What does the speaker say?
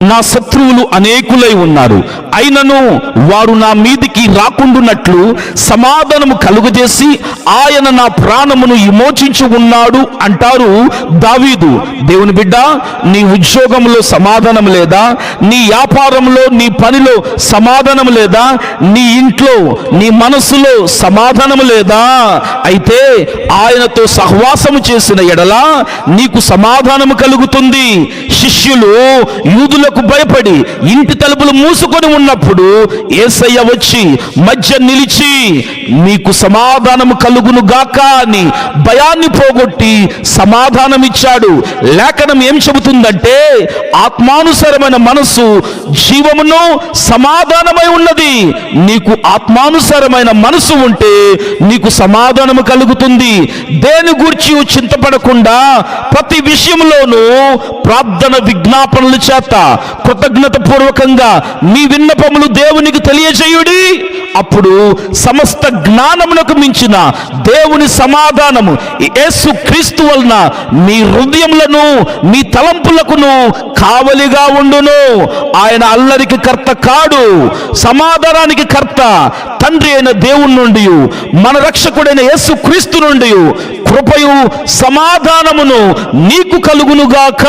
నా శత్రువులు అనేకులై ఉన్నారు. అయినను వారు నా మీదికి రాకుండునట్లు సమాధానము కలుగజేసి ఆయన నా ప్రాణమును విమోచించి ఉన్నాడు అంటారు దావీదు. దేవుని బిడ్డ నీ ఉద్యోగంలో సమాధానం లేదా? నీ వ్యాపారంలో నీ పనిలో సమాధానం లేదా? నీ ఇంట్లో నీ మనసులో సమాధానం లేదా? అయితే ఆయనతో సహవాసము చేసిన ఎడల నీకు సమాధానము కలుగుతుంది. శిష్యులు యూదుల యూదులకు భయపడి ఇంటి తలుపులు మూసుకొని ఉన్నప్పుడు ఏసయ్య వచ్చి మధ్య నిలిచి నీకు సమాధానం కలుగును గాక అని భయాన్ని పోగొట్టి సమాధానం ఇచ్చాడు లేఖనం ఏం చెబుతుందంటే ఆత్మానుసారమైన మనసు జీవమును సమాధానమై ఉన్నది. నీకు ఆత్మానుసారమైన మనసు ఉంటే నీకు సమాధానము కలుగుతుంది. దేని గురించి చింతపడకుండా ప్రతి విషయంలోనూ ప్రార్థన విజ్ఞాపనలు చేత కృతజ్ఞత పూర్వకంగా మీ విన్నపములు దేవునికి తెలియజేయుడి. అప్పుడు సమస్త జ్ఞానమునకు మించిన దేవుని సమాధానము యేసు క్రీస్తు వలన మీ హృదయములను మీ తలంపులకును కావలిగా ఉండును. ఆయన అల్లరికి కర్త కాడు సమాధానానికి కర్త తండ్రి అయిన దేవుని నుండి మన రక్షకుడైన యేసు క్రీస్తు నుండి కృపయు సమాధానమును నీకు కలుగునుగాక.